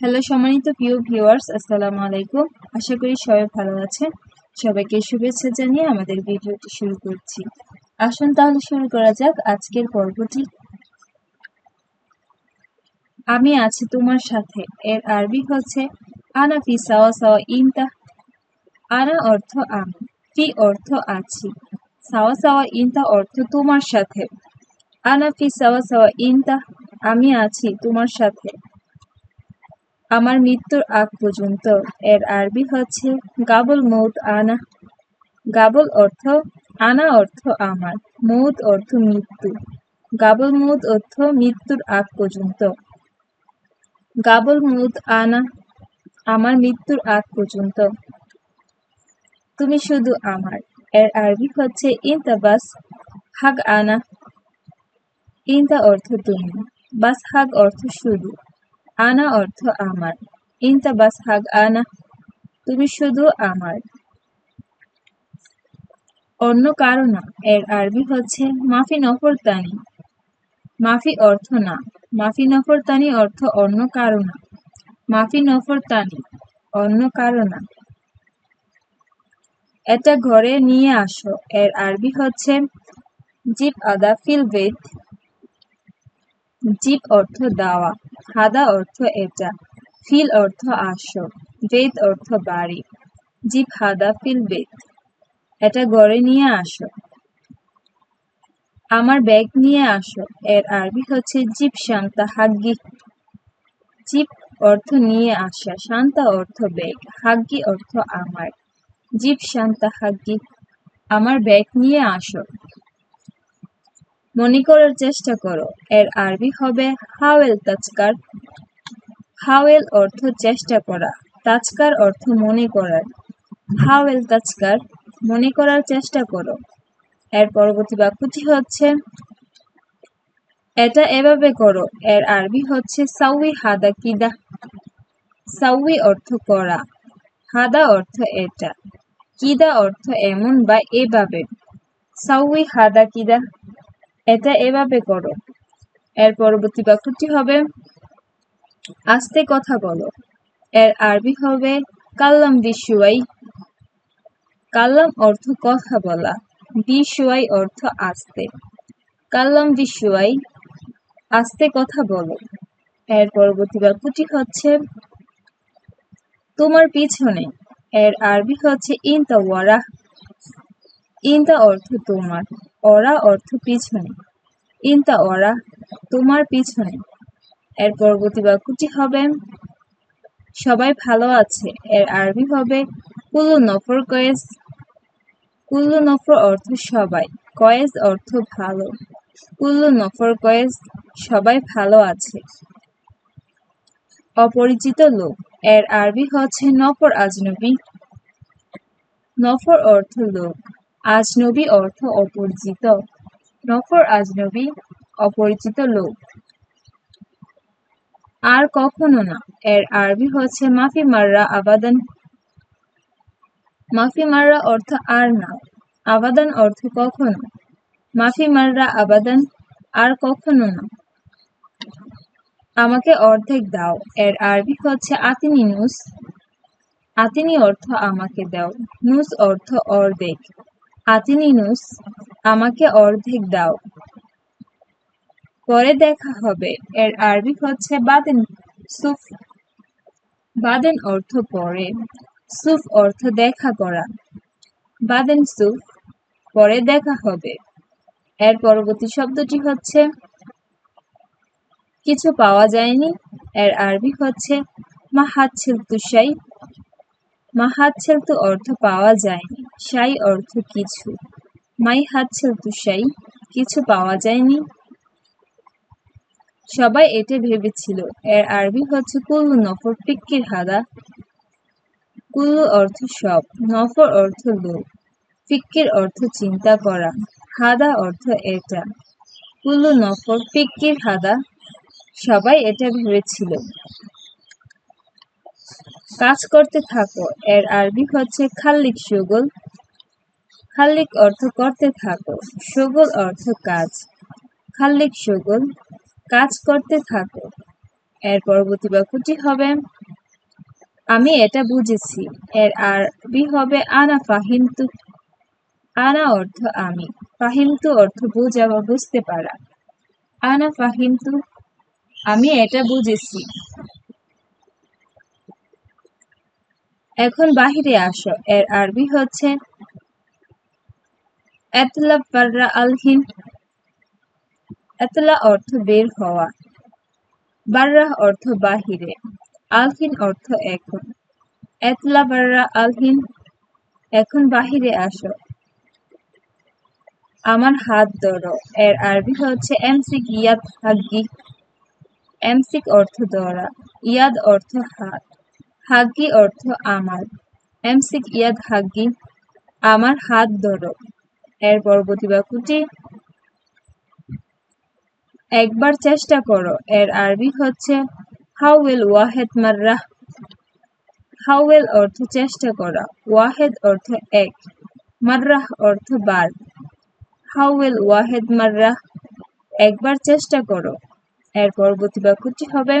Hello সম্মানিত প্রিয় viewers, আসসালামু আলাইকুম। আশা করি সবাই ভালো আছেন। সবাইকে শুভেচ্ছা জানিয়ে আমাদের ভিডিওটি শুরু করছি। আসুন তাহলে শুরু করা যাক আজকের পর্বটি। আমি আছি তোমার সাথে। এর আরবি হচ্ছে, আনা ফি সাওয়া সাওয়া ইনতা। আনা অর্থ আমি। ফি অর্থ আছি। সাওয়া সাওয়া ইনতা অর্থ তোমার সাথে। আনা ফি সাওয়া সাওয়া ইনতা। আমি আছি তোমার সাথে। আমার মৃত্যুর আগ পর্যন্ত এর আরবি হচ্ছে গাবল মৌত আনা। গাবল অর্থ, আনা অর্থ আমার, মৌত অর্থ মৃত্যু। গাবল মৌত অর্থ মৃত্যুর আগ পর্যন্ত। গাবল মৌত আনা, আমার মৃত্যুর আগ পর্যন্ত। তুমি শুধু আমার, এর আরবি হচ্ছে ইনতা বাস, হাগ আনা। ইনতা অর্থ তুমি, বাস হাগ অর্থ শুধু। আনা অর্থ আমার। ইনতা বাস হাগ আনা, তুমি শুধু আমার। অন্য কারও না, এর আরবি হচ্ছে মাফি নফরতানি মাফি অর্থ না, মাফি নফরতানি অর্থ অন্য কারও না। মাফি নফরতানি অন্য কারও না। এটা ঘরে নিয়ে আসো, এর আরবি হচ্ছে জিপ আদা ফিল বেদ। জিপ অর্থ দাওয়া। হাদা অর্থ এটা, ফিল অর্থ আসো, বেদ অর্থ বাড়ি জিপ হাদা ফিল বেদ, এটা ঘরে নিয়ে আসো। আমার ব্যাগ নিয়ে আসো, এর আরবি হচ্ছে জিপ শান্তা হাগ্গি জিপ অর্থ নিয়ে আসা, শান্তা অর্থ ব্যাগ, হাগ্গি অর্থ আমার জিপ শান্তা হাগ্গি, আমার ব্যাগ নিয়ে আসো। মনে করার চেষ্টা করো। এর আরবি হবে হাওয়েল তাজকার। হাওয়েল অর্থ চেষ্টা করা। তাজকার অর্থ মনে করার। হাওয়েল তাজকার, মনে করার চেষ্টা করো। এর পরবর্তী বাক্যটি হচ্ছে, এটা এভাবে করো। এর আরবি হচ্ছে সাউই হাদা কিদা। সাউই অর্থ করা। হাদা অর্থ এটা। কিদা অর্থ এমন বা এভাবে। সাউই হাদা কিদা। এটা এভাবে করো। এর পরবর্তী বাক্যটি হবে, আস্তে কথা বলো। এর আরবি হবে, কাল্লাম বিশুয়াই কাল্লাম অর্থ কথা বলা বিশুয়াই অর্থ আস্তে। কাল্লাম বিশুয়াই আস্তে কথা বলো। এর পরবর্তী বাক্যটি হচ্ছে, তোমার পিছনে। এর আরবি হচ্ছে ইনতা ওয়ারা ইনতা অর্থ তোমার, অরা অর্থ পিছনে। ইনতা অরা, তোমার পিছনে। এর পরবর্তী বাক্যটি হবে, সবাই ভালো আছে, এর আরবি হবে কুলু নফর কয়েস। কুল্লু নফর অর্থ সবাই, কয়েস অর্থ ভালো। কুল্লু নফর কয়েস, সবাই ভালো আছে। অপরিচিত লোক, এর আরবি হচ্ছে নফর আজনবী। নফর অর্থ লোক আজনবী অর্থ অপরিচিত। নফর আজনবী অপরিচিত লোক। আর কখনো না। এর আরবি হচ্ছে মাফি মাররা আবাদান। মাফি মাররা অর্থ আর না। আবাদান অর্থ কখনো। মাফি মাররা আবাদান আর কখনো না। আমাকে অর্ধেক দাও। এর আরবি হচ্ছে আতিনি নুস। আতিনি অর্থ আমাকে দাও। নুস অর্থ অর্ধেক। আতিনি নুস আমাকে অর্ধেক দাও। পরে দেখা হবে। এর আরবি হচ্ছে বাদেন সুফ। বাদেন অর্থ পরে, সুফ অর্থ দেখা করা। বাদেন সুফ, পরে দেখা হবে। এর পরবর্তী শব্দটি হচ্ছে, কিছু পাওয়া যায়নি। এর আরবি হচ্ছে মাহাত ছিলতু সাই মাহাত ছিলতু অর্থ পাওয়া যায়নি সাই অর্থ কিছু। মাই হাত ছিলতু সাই, কিছু পাওয়া যায়নি। সবাই এটা ভেবেছিল, এর আরবি হচ্ছে কুল্লু নফর ফিক্কির হাদা। কুল্লু অর্থ সব, নফর অর্থ লোক ফিক্কির অর্থ চিন্তা করা, হাদা অর্থ এটা। কুল্লু নফর ফিক্কির হাদা, সবাই এটা ভেবেছিল। কাজ করতে থাকো। এর আরবি হচ্ছে খাল্লিক সুগল। খাল্লিক অর্থ করতে থাকো। সুগল অর্থ কাজ। খাল্লিক সুগল, কাজ করতে থাকো। এর পরবর্তী বাক্যটি হবে, আমি এটা বুঝেছি। এর আরবি হবে, আনা ফাহিমতু। আনা অর্থ আমি। ফাহিমতু অর্থ বোঝা বা বুঝতে পারা। আনা ফাহিমতু, আমি এটা বুঝেছি। এখন বাহিরে আসো। এর আরবি হচ্ছে এতলা বাররা আলহিন এতলা অর্থ বের হওয়া। বাররাহ অর্থ বাহিরে। আলহিন অর্থ এখন। এতলা বাররা আলহিন এখন বাহিরে আসো। আমার হাত ধরো। এর আরবি হচ্ছে এমসিক ইয়াদ হাগ্গি এমসিক অর্থ ধরা। ইয়াদ অর্থ হাত। হাগ্গি অর্থ আমার। এমসিক ইয়াদ হাগ্গি আমার হাত ধরো। এর পরবর্তী বাক্যটি, একবার চেষ্টা করো। এর আরবি হচ্ছে, হাউ উইল ওয়াহেদ মাররাহ হাউ উইল অর্থ চেষ্টা করা। ওয়াহেদ অর্থ এক। মাররাহ অর্থ বার। হাউ উইল ওয়াহেদ মাররাহ একবার চেষ্টা করো। এর পরবর্তী বাক্যটি হবে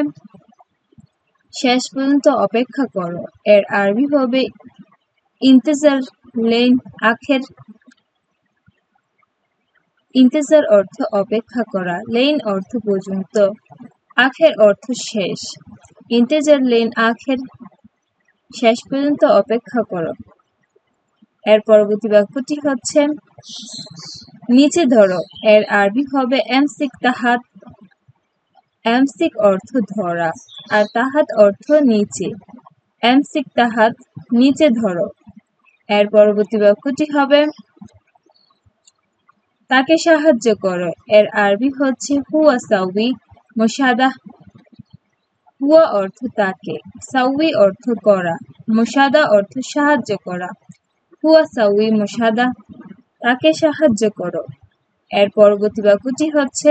শেষ পর্যন্ত অপেক্ষা করো। এর আরবি হবে ইন্তেজার লেন আখের, ইন্তেজার অর্থ অপেক্ষা করা, লেন অর্থ পর্যন্ত, আখের অর্থ শেষ। ইন্তেজার লেন আখের শেষ পর্যন্ত অপেক্ষা করো। এর পরবর্তী বাক্যটি হচ্ছে, নিচে ধরো। এর আরবি হবে, এমসিক তাহাত এমসিক অর্থ ধরা আর তাহাত অর্থ নিচে। এমসিক তাহাত নিচে ধরো। এর পরবর্তী বাক্যটি হবে, তাকে সাহায্য করো। এর আরবি হচ্ছে, হুয়া সাউই মোসাদা হুয়া অর্থ তাকে সাউই অর্থ করা মোসাদা অর্থ সাহায্য করা। হুয়া সাউই মোসাদা তাকে সাহায্য করো। এর পরবর্তী বাক্যটি হচ্ছে